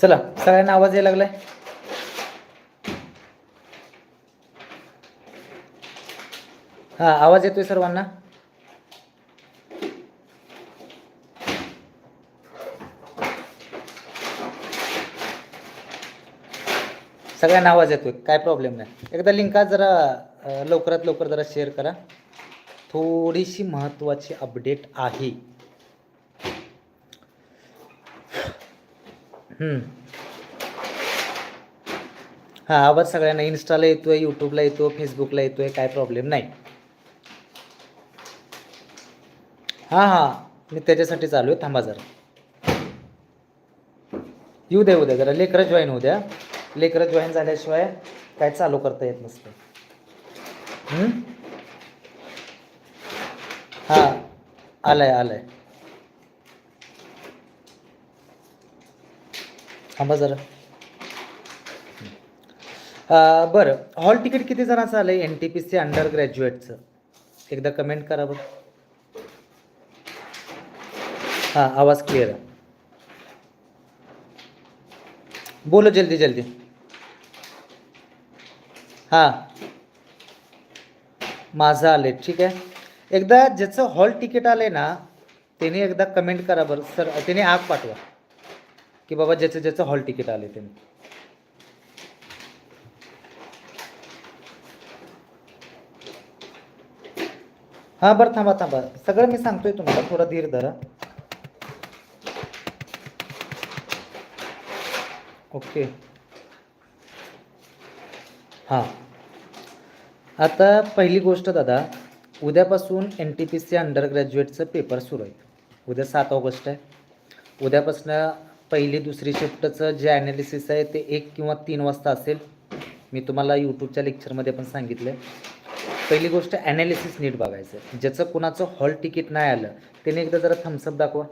चला सगळ्यांना आवाज यायला लागलाय. हा आवाज येतोय सर्वांना. सगळ्यांना आवाज येतोय काय प्रॉब्लेम नाही. एकदा लिंका जरा लवकरात लवकर जरा शेअर करा. थोडीशी महत्त्वाची अपडेट आहे. हा आवाज सगळ्यांना इन्स्टाला येतोय यूट्यूबला येतो फेसबुकला येतोय काय प्रॉब्लेम नाही. हां हां. मी त्याच्यासाठी चालू आहे थांबा जरा. येऊ द्या उद्या जरा लेकरं जॉईन होऊ द्या. लेकरं जॉईन झाल्याशिवाय काय चालू करता येत नसतं. हां आलं आहे आलं आहे थांबा जरा. बरं. हॉल तिकीट किती जणांचं आलं आहे N T P C under ग्रॅज्युएटचं एकदा कमेंट करा बरं. हां आवाज क्लिअर आहे. बोलो जल्दी जल्दी. हां. माझं आले ठीक आहे. एकदा ज्याचं हॉल तिकीट आलं आहे ना त्याने एकदा कमेंट करा बरं. सर त्याने आग पाठवा. की बाबा ज्याचं ज्याचं हॉल तिकीट आले ते. हां बरं थांबा थांबा. सगळं मी सांगतोय तुम्हाला थोडा धीर धरा. ओके. हां. आता पहिली गोष्ट दादा उद्यापासून N T P C under ग्रॅज्युएटचं paper सुरू आहेत उद्या सात ऑगस्ट आहे. उद्यापासून पहिली दुसरी शिफ्टचं जे ॲनालिसिस आहे ते एक किंवा तीन वाजता असेल. मी तुम्हाला यूट्यूबच्या लेक्चरमध्ये पण सांगितलं. आहे पहिली गोष्ट ॲनालिसिस नीट बघायचं. आहे. ज्याचं कुणाचं हॉल तिकीट नाही आलं त्याने एकदा जरा थम्सअप दाखवा.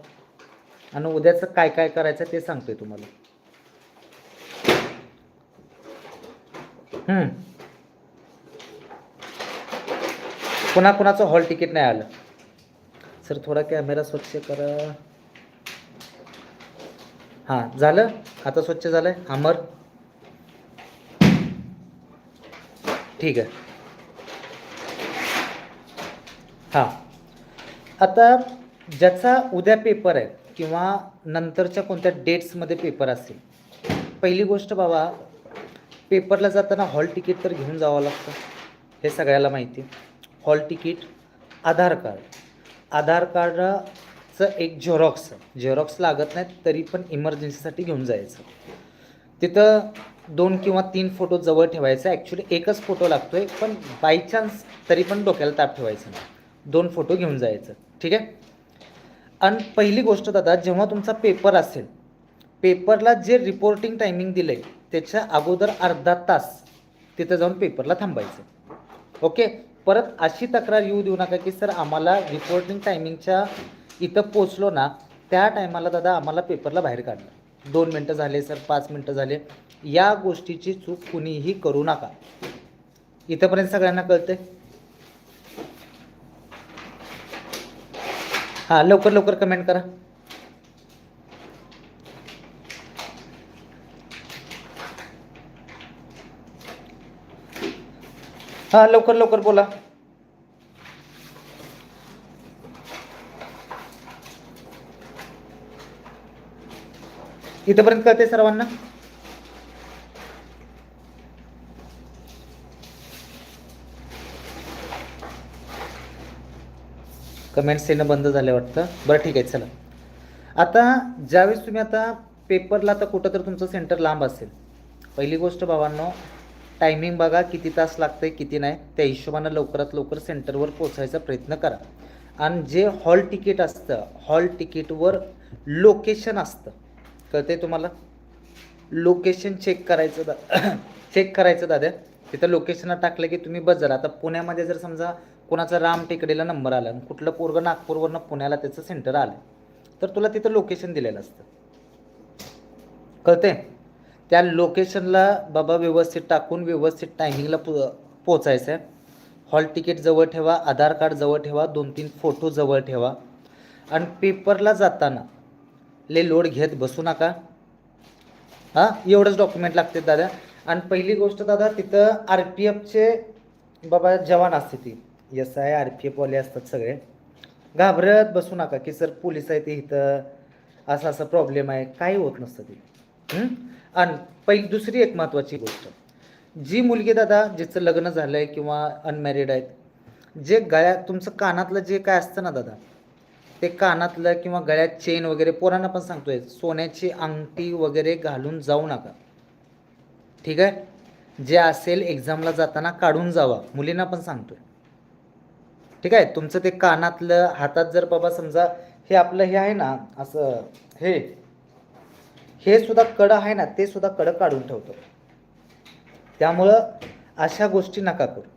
आणि उद्याचं काय काय करायचं ते सांगतोय तुम्हाला. कुणाकुणाचं कुणा कुणाचं हॉल तिकीट नाही आलं. सर थोडा कॅमेरा स्वच्छ करा. हां झालं? आता स्वच्छ झालं आहे अमर? ठीक आहे. हां. आता ज्याचा उद्या पेपर आहे किंवा नंतरच्या कोणत्या डेट्समध्ये पेपर असेल पहिली गोष्ट बाबा पेपरला जाताना हॉल तिकीट तर घेऊन जावं लागतं. हे सगळ्याला माहिती hall ticket Aadhaar card Aadhaar card चं एक झेरॉक्स झेरॉक्स लागत नाहीत तरी पण इमर्जन्सीसाठी घेऊन जायचं. तिथं दोन किंवा तीन फोटो जवळ ठेवायचं. ॲक्च्युली एकच फोटो लागतो आहे पण बाय चान्स तरी पण डोक्याला ताप ठेवायचं नाही. दोन फोटो घेऊन जायचं. ठीक आहे? आणि पहिली गोष्ट दादा जेव्हा तुमचा पेपर असेल पेपरला जे रिपोर्टिंग टायमिंग दिलं आहे त्याच्या अगोदर अर्धा तास तिथं जाऊन पेपरला थांबायचं. ओके परत अशी तक्रार येऊ देऊ नका की सर आम्हाला रिपोर्टिंग टायमिंगच्या इथं पोचलो ना त्या टायमाला दादा आम्हाला पेपरला बाहेर काढलं. दोन मिनटं झाले सर पाच मिनटं झाले. या गोष्टीची चूक कुणीही करू नका. इथंपर्यंत सगळ्यांना कळतंय? हां लवकर लवकर कमेंट करा. हां लवकर लवकर बोला. इथंपर्यंत कळते सर्वांना? कमेंट्स येणं बंद झाले वाटतं. बरं ठीक आहे चला. आता ज्यावेळेस तुम्ही आता पेपरला आता कुठं तर तुमचं सेंटर लांब असेल पहिली गोष्ट भावांनो टायमिंग बघा किती तास लागतंय किती नाही. त्या हिशोबानं लवकरात लवकर सेंटरवर पोचायचा प्रयत्न करा. आणि जे हॉल तिकीट असतं हॉल तिकीटवर लोकेशन असतं कळते तुम्हाला लोकेशन चेक करायचं दा चेक करायचं दादा. तिथं लोकेशनला टाकलं की तुम्ही बस आता पुण्यामध्ये जर समजा कोणाचा राम टेकडीला नंबर आला आणि कुठलं पोरगं नागपूरवरनं पुण्याला त्याचं सेंटर आलं तर तुला तिथं लोकेशन दिलेलं असतं. कळते त्या लोकेशनला बाबा व्यवस्थित टाकून व्यवस्थित टायमिंगला पो पोचायचं आहे हॉल तिकीट जवळ ठेवा आधार कार्ड जवळ ठेवा दोन तीन फोटो जवळ ठेवा. आणि पेपरला जाताना ले लोड घेत बसू नका. हां एवढंच डॉक्युमेंट लागते दादा. आणि पहिली गोष्ट दादा तिथं आर पी एफचे बाबा जवान असते ती. एस आय आर पी एफवाले असतात सगळे. घाबरत बसू नका की सर पोलीस आहे ते इथं. असं असं प्रॉब्लेम आहे. काही होत नसतं ते. आणि पहिली दुसरी एक महत्त्वाची गोष्ट. जी मुलगी दादा जिचं लग्न झालं आहे किंवा अनमॅरिड आहेत जे गळ्यात तुमचं कानातलं जे काय असतं ना दादा ते कानातलं किंवा गळ्यात चेन वगैरे पोरांना पण सांगतोय सोन्याची अंगठी वगैरे घालून जाऊ नका. ठीक आहे? जे असेल एक्झामला जाताना काढून जावा मुलींना पण सांगतोय. ठीक आहे? तुमचं ते कानातलं हातात जर बाबा समजा हे आपलं हे आहे ना असं हे हे सुद्धा कडं आहे ना ते सुद्धा कडं काढून ठेवतो. त्यामुळं अशा गोष्टी नका करू.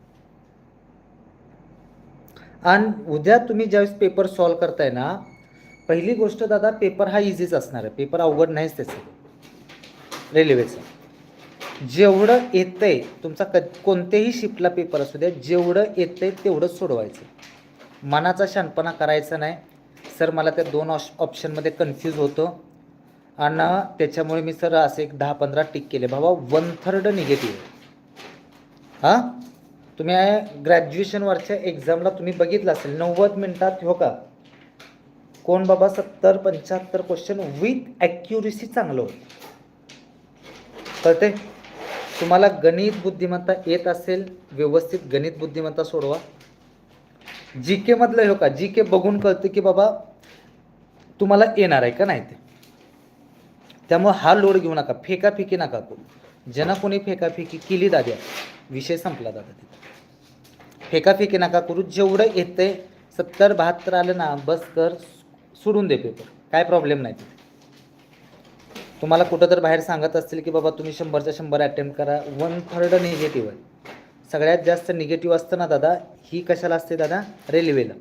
आणि उद्या तुम्ही ज्यावेळेस पेपर सॉल्व करताय ना पहिली गोष्ट दादा पेपर हा इझीच असणार आहे. पेपर अवघड नाहीच त्याचं. रेल्वेचं जेवढं येतंय तुमचा क कोणत्याही शिफ्टला पेपर असू द्या जेवढं येतंय तेवढंच सोडवायचं. मनाचा शानपणा करायचा नाही. सर मला त्या दोन ऑश ऑप्शनमध्ये कन्फ्यूज होतं. आणि त्याच्यामुळे मी सर असे एक दहा पंधरा टिक केले. बाबा वन थर्ड निगेटिव्ह हां? तुम्ही ग्रॅज्युएशनवरच्या एक्झामला तुम्ही बघितलं असेल नव्वद मिनिटात हो का? कोण बाबा सत्तर पंच्याहत्तर क्वेश्चन विथ ॲक्युरेसी चांगलं होतं. कळते तुम्हाला गणित बुद्धिमत्ता येत असेल व्यवस्थित गणित बुद्धिमत्ता सोडवा. जी केमधलं हो का? जी के बघून कळतं की बाबा तुम्हाला येणार आहे का नाही ते. त्यामुळं हा लोड घेऊ नका फेकाफेकी नका करू. ज्यांना कोणी फेकाफेकी केली दाद्या. विषय संपला दादा तिथे. फेकाफेकी नका करू जेवढं येते सत्तर बहात्तर आलं ना बस कर सोडून दे पेपर काय प्रॉब्लेम नाही तिथे. तुम्हाला कुठं तर बाहेर सांगत असतील की बाबा तुम्ही शंभरच्या शंभर अटेम्प्ट करा वन थर्ड निगेटिव्ह आहे. सगळ्यात जास्त निगेटिव्ह असतं ना दादा ही कशाला असते दादा? रेल्वेला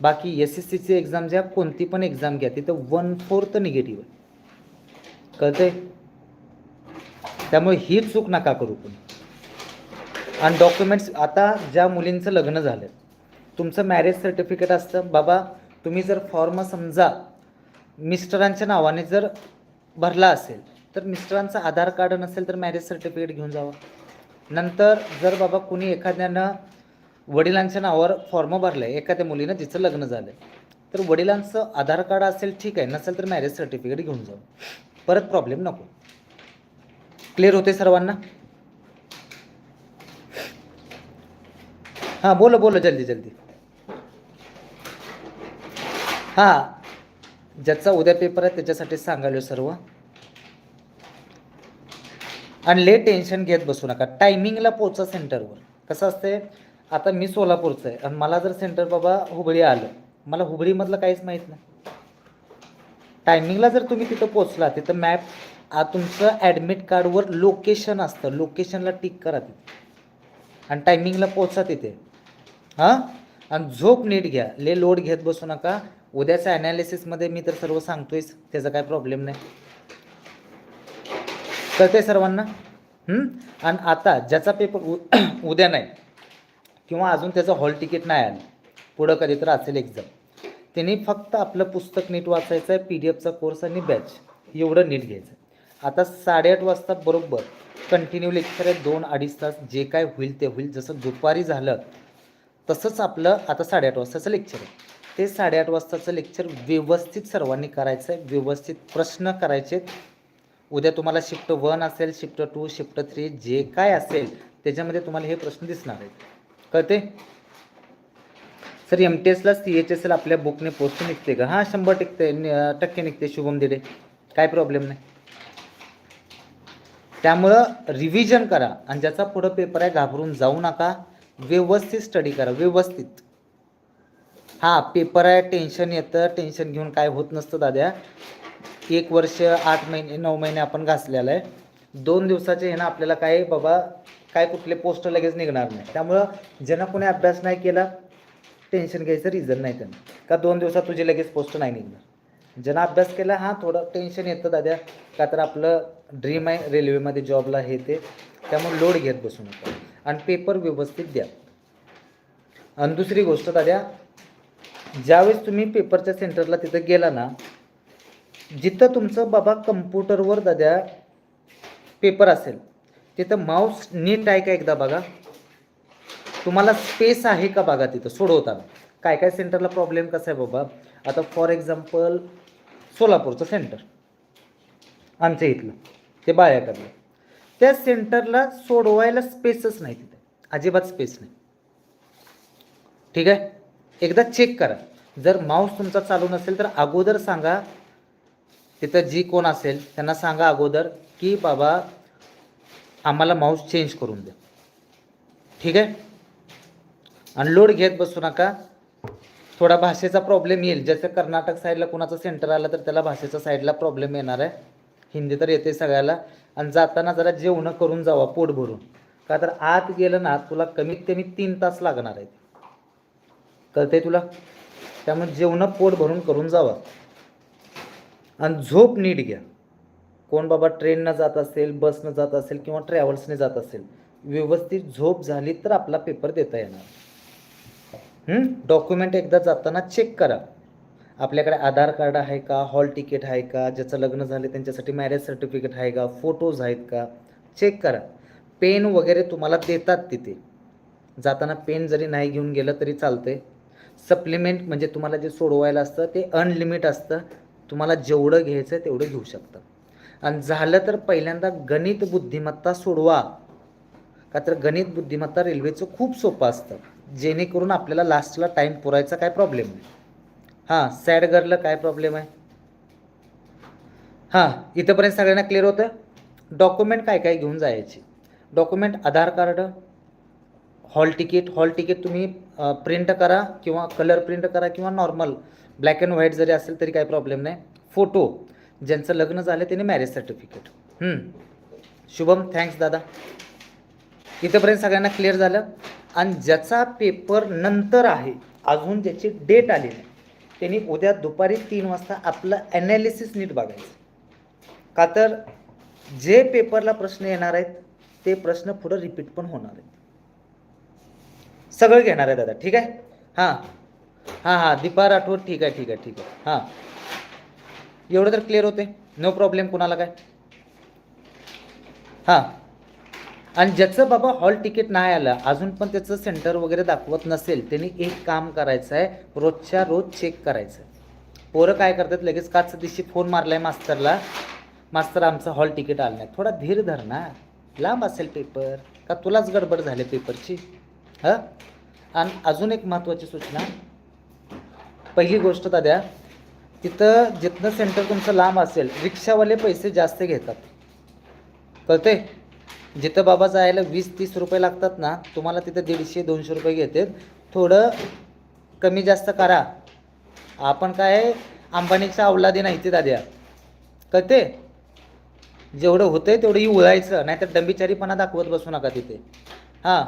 बाकी एस एस सीची एक्झाम ज्या कोणती पण एक्झाम घ्या तिथं वन फोर्थ निगेटिव्ह आहे. कळतंय? त्यामुळे ही चूक नका करू पण आणि डॉक्युमेंट्स आता ज्या मुलींचं लग्न झालं तुमचं मॅरेज सर्टिफिकेट असतं. बाबा तुम्ही जर फॉर्म समजा मिस्टरांच्या नावाने जर भरला असेल तर मिस्टरांचं आधार कार्ड नसेल तर मॅरेज सर्टिफिकेट घेऊन जावा. नंतर जर बाबा कुणी एखाद्यानं वडिलांच्या नावावर फॉर्म भरलं आहे एखाद्या मुलीनं जिचं लग्न झालं आहे तर वडिलांचं आधार कार्ड असेल ठीक आहे. नसेल तर मॅरेज सर्टिफिकेट घेऊन जाऊ परत प्रॉब्लेम नको. क्लिअर होते सर्वांना? हां बोलो बोलो जल्दी जल्दी. हां ज्याचा उद्या पेपर आहे त्याच्यासाठी सांगायलो सर्व. आणि ले टेन्शन घेत बसू नका. टायमिंगला पोचा सेंटरवर कसं असते आता मी सोलापूरचं आहे. आणि मला जर सेंटर बाबा हुबळी आलं मला हुबळीमधलं काहीच माहीत नाही. टायमिंगला जर तुम्ही तिथं पोचला तिथं मॅप आ तुमचं ॲडमिट कार्डवर लोकेशन असतं. लोकेशनला टिक करा तिथे. आणि टायमिंगला पोचा तिथे. हां? आणि झोप नीट घ्या. ले लोड घेत बसू नका. उद्याच्या ॲनालिसिसमध्ये मी तर सर्व सांगतोयच. त्याचा काय प्रॉब्लेम नाही. कळते सर्वांना? आणि आता ज्याचा पेपर उ उद्या नाही किंवा अजून त्याचं हॉल तिकीट नाही आलं पुढं कधी तर असेल एक्झाम त्यांनी फक्त आपलं पुस्तक नीट वाचायचं आहे पी डी एफचा कोर्स आणि बॅच एवढं नीट घ्यायचं आहे आता साडेआठ वाजता बरोबर कंटिन्यू लेक्चर आहे दोन अडीच तास जे काय होईल ते होईल. जसं दुपारी झालं तसंच आपलं आता साडेआठ वाजताचं लेक्चर आहे. ते साडेआठ वाजताचं लेक्चर व्यवस्थित सर्वांनी करायचं आहे व्यवस्थित प्रश्न करायचे. आहेत. उद्या तुम्हाला शिफ्ट वन असेल शिफ्ट टू शिफ्ट थ्री जे काय असेल त्याच्यामध्ये तुम्हाला हे प्रश्न दिसणार आहेत. कळते सर एम टी एसला सी एच एस एल आपल्या बुकने पोस्ट निघते का? हां शंभर टिकते टक्के निघते शुभम दिडे काय प्रॉब्लेम नाही. त्यामुळं रिव्हिजन करा आणि ज्याचा पुढं पेपर आहे घाबरून जाऊ नका. व्यवस्थित स्टडी करा व्यवस्थित. हां पेपर आहे टेन्शन येतं. टेन्शन घेऊन काय होत नसतं दाद्या. एक वर्ष आठ महिने नऊ महिने आपण घासलेलं आहे. दोन दिवसाचे हे ना आपल्याला काय बाबा काय कुठले पोस्ट लगेच निघणार नाही. त्यामुळं ज्यांना कोणी अभ्यास नाही केला टेन्शन घ्यायचं रिझन नाही त्यांना. का दोन दिवसात तुझे लगेच पोस्ट नाही निघणार? ज्यांना अभ्यास केला हा थोडं टेन्शन येतं दाद्या. का तर आपलं ड्रीम आहे रेल्वेमध्ये जॉबला हे ते. त्यामुळे लोड घेत बसू नका. आणि पेपर व्यवस्थित द्या. आणि दुसरी गोष्ट दाद्या ज्यावेळेस तुम्ही पेपरच्या सेंटरला तिथं गेला ना जिथं तुमचं बाबा कम्प्युटरवर दाद्या पेपर असेल तिथं माऊस नीट आहे का एकदा बघा. तुम्हाला स्पेस आहे का बघा तिथं? सोडवताना. काय काय सेंटरला प्रॉब्लेम कसा आहे बाबा? आता फॉर एक्झाम्पल सोलापूरचं सेंटर आमच्या इथलं. ते बाळ्याकडलं त्या सेंटरला सोडवायला स्पेसच नाही तिथे. अजिबात स्पेस नाही. ठीक आहे? एकदा चेक करा. जर माऊस तुमचा चालू नसेल तर अगोदर सांगा. तिथं जी कोण असेल त्यांना सांगा अगोदर की बाबा आम्हाला माऊस चेंज करून द्या. ठीक आहे? आणि लोड घेत बसू नका. थोडा भाषेचा प्रॉब्लेम येईल. जसं कर्नाटक साईडला कुणाचं सेंटर आलं तर त्याला भाषेचा साईडला प्रॉब्लेम येणार आहे. हिंदी तर येते सगळ्याला. आणि जाताना जरा जेवणं करून जावा पोट भरून. का तर आत गेलं ना तुला कमीत कमी तीन तास लागणार आहेत. कळते तुला? त्यामुळे जेवणं पोट भरून करून जावा. आणि झोप नीट घ्या. कोण बाबा ट्रेननं जात असेल बसनं जात असेल किंवा ट्रॅव्हल्सने जात असेल व्यवस्थित झोप झाली तर आपला पेपर देता येणार. डॉक्युमेंट एकदा जाताना चेक करा. आपल्याकडे आधार कार्ड आहे का? हॉल तिकीट आहे का? ज्याचं लग्न झाले त्यांच्यासाठी मॅरेज सर्टिफिकेट आहे का? फोटोज आहेत का? चेक करा. पेन वगैरे तुम्हाला देतात तिथे. जाताना पेन जरी नाही घेऊन गेलं तरी चालते सप्लिमेंट म्हणजे तुम्हाला जे सोडवायला असतं ते अनलिमिट असतं. तुम्हाला जेवढं घ्यायचं आहे तेवढं घेऊ शकतं. आणि झालं तर पहिल्यांदा गणित बुद्धिमत्ता सोडवा. का तर गणित बुद्धिमत्ता रेल्वेचं खूप सोपं असतं. जेणेकरून आपल्याला लास्टला टाईम पुरायचा काय प्रॉब्लेम नाही. हां सॅड गर्लला काय प्रॉब्लेम आहे? हां इथंपर्यंत सगळ्यांना क्लिअर होतं? डॉक्युमेंट काय काय घेऊन जायचे? Document Aadhaar card hall ticket hall ticket तुम्ही प्रिंट करा किंवा कलर प्रिंट करा किंवा नॉर्मल ब्लॅक अँड व्हाईट जरी असेल तरी काही प्रॉब्लेम नाही. फोटो ज्यांचं लग्न झालं त्याने मॅरेज सर्टिफिकेट शुभम थँक्स दादा. इथंपर्यंत सगळ्यांना क्लिअर झालं? आणि ज्याचा पेपर नंतर आहे अजून ज्याची डेट आली नाही. त्यांनी उद्या दुपारी तीन वाजता आपलं ॲनालिसिस नीट बघायचं. का तर जे पेपरला प्रश्न येणार आहेत ते प्रश्न पुढं रिपीट पण होणार आहेत. सगळं घेणार आहे दादा ठीक आहे? हां. हां हां. दीपा राठोड ठीक आहे ठीक आहे ठीक आहे. हां. एवढं तर क्लिअर होते नो प्रॉब्लेम कुणाला काय? हां. आणि ज्याचं बाबा हॉल तिकीट नाही आलं अजून पण त्याचं सेंटर वगैरे दाखवत नसेल त्यांनी एक काम करायचं आहे रोजच्या रोज चेक करायचं. पोरं काय करतात लगेच काच दिवशी फोन मारलाय मास्तरला. मास्तर आमचं हॉल तिकीट आलं नाही. थोडा धीर धर ना. लांब असेल पेपर. का तुलाच गडबड झाली पेपरची? हां? आणि अजून एक महत्त्वाची सूचना. पहिली गोष्ट दाद्या तिथं जिथनं सेंटर तुमचं लांब असेल रिक्षावाले पैसे जास्त घेतात. कळते जिथं बाबा जायला वीस तीस रुपये लागतात ना तुम्हाला तिथं दीडशे दोनशे रुपये घेतात थोडं कमी जास्त करा. आपण काय अंबानीचा अवलादी नाही ते दाद्या. कळते जेवढं होतंय तेवढंही उळायचं नाहीतर डंबीचारीपणा दाखवत बसू नका तिथे. हां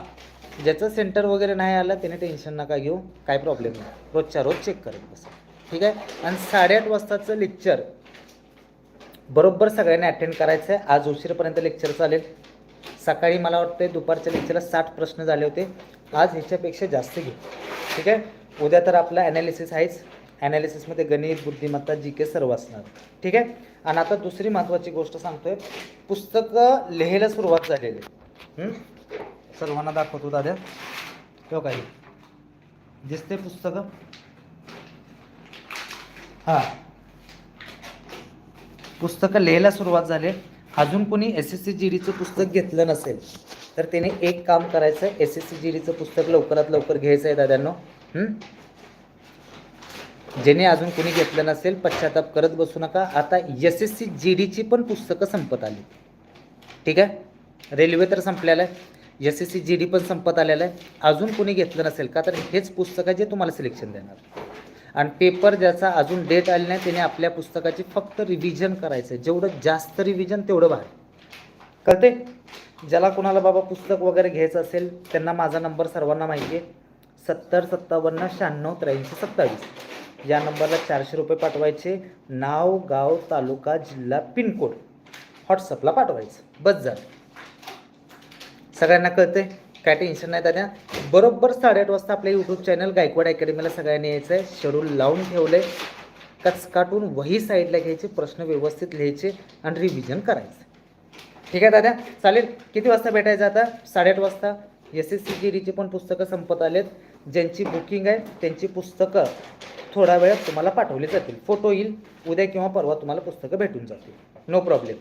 ज्याचं सेंटर वगैरे नाही आलं त्याने टेन्शन नका घेऊ काय प्रॉब्लेम नाही. रोजच्या रोज चेक करत बसा. ठीक आहे? आणि साडेआठ वाजताचं लेक्चर बरोबर सगळ्यांनी अटेंड करायचं आहे आज उशीरपर्यंत लेक्चर चालेल. सकाळी मला वाटतं दुपारच्या लेक्चरला साठ प्रश्न झाले होते. आज ह्याच्यापेक्षा जास्त घे. ठीक आहे? उद्या तर आपला ॲनालिसिस आहेच. ॲनालिसिसमध्ये गणित बुद्धिमत्ता जी के सर्व असणार. ठीक आहे? आणि आता दुसरी महत्त्वाची गोष्ट सांगतोय. पुस्तकं लिहायला सुरुवात झालेली सर्वांना दाखवतो दादा हो? काही दिसते पुस्तकं? हां. पुस्तकं लिहायला सुरुवात झाली अजून कोणी एस एस सी जी डीचं पुस्तक घेतलं नसेल तर त्याने एक काम करायचं आहे एस एस सी जी डीचं पुस्तक लवकरात लवकर घ्यायचं आहे दादांनो. ज्याने अजून कोणी घेतलं नसेल पश्चाताप करत बसू नका. आता एस एस सी जी डीची पण पुस्तकं संपत आली. ठीक आहे? रेल्वे तर संपलेलं आहे. S S C G D पण संपत आलेलं आहे. अजून कोणी घेतलं नसेल का? तर हेच पुस्तक आहे जे तुम्हाला सिलेक्शन देणार. आणि पेपर ज्याचा अजून डेट आली नाही त्याने आपल्या पुस्तकाची फक्त रिव्हिजन करायचं आहे जेवढं जास्त रिव्हिजन तेवढं भारी. कळते ज्याला कोणाला बाबा पुस्तक वगैरे घ्यायचं असेल त्यांना माझा नंबर सर्वांना माहिती आहे सत्तर सत्तावन्न शहाण्णव त्र्याऐंशी सत्तावीस. या नंबरला चारशे रुपये पाठवायचे. नाव गाव तालुका जिल्हा पिनकोड. व्हॉट्सअपला पाठवायचं. बस झालं. सगळ्यांना कळतंय? काय टेन्शन नाही दादा. बरोबर साडेआठ वाजता आपल्या यूट्यूब चॅनल गायकवाड अकॅडमीला सगळ्यांनी यायचं आहे शेड्यूल लावून ठेवलं आहे कचकाटून वही साईडला घ्यायचे प्रश्न व्यवस्थित लिहायचे आणि रिव्हिजन करायचं. ठीक आहे दादा. चालेल. किती वाजता भेटायचं आता? साडेआठ वाजता. एस एस सी जी पण पुस्तकं संपत आलेत. ज्यांची बुकिंग आहे त्यांची पुस्तकं थोड्या वेळात तुम्हाला पाठवली जातील. फोटो येईल. उद्या किंवा परवा तुम्हाला पुस्तकं भेटून जातील. नो प्रॉब्लेम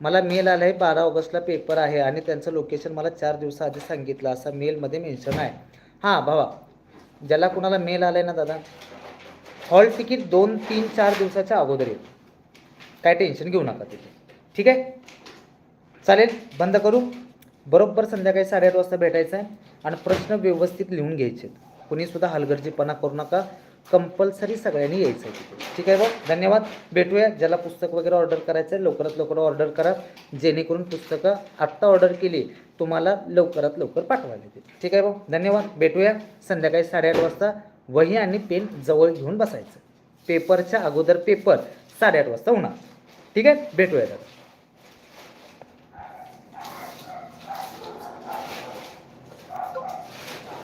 मला मेल आला आहे बारा ऑगस्टला पेपर आहे आणि त्यांचं लोकेशन मला चार दिवसाआधी सांगितलं. असं मेलमध्ये मेन्शन आहे. हां भावा. ज्याला कुणाला मेल आला आहे ना दादा? हॉल तिकीट दोन तीन चार दिवसाच्या अगोदर येईल. काय टेन्शन घेऊ नका तिथे. ठीक आहे? चालेल? बंद करू? बरोबर संध्याकाळी साडेआठ वाजता भेटायचं आहे आणि प्रश्न व्यवस्थित लिहून घ्यायचे कुणीसुद्धा हलगर्जीपणा करू नका. कंपल्सरी सगळ्यांनी यायचं आहे ठीक आहे बघ धन्यवाद. भेटूया. ज्याला पुस्तक वगैरे ऑर्डर करायचं आहे लवकरात लवकर ऑर्डर करा. जेणेकरून पुस्तकं आत्ता ऑर्डर केली तुम्हाला लवकरात लवकर पाठवायला येतील. ठीक आहे भाऊ धन्यवाद. भेटूया. संध्याकाळी साडेआठ वाजता वही आणि पेन जवळ घेऊन बसायचं. पेपरच्या अगोदर पेपर साडेआठ वाजता होणार. ठीक आहे? भेटूया दादा.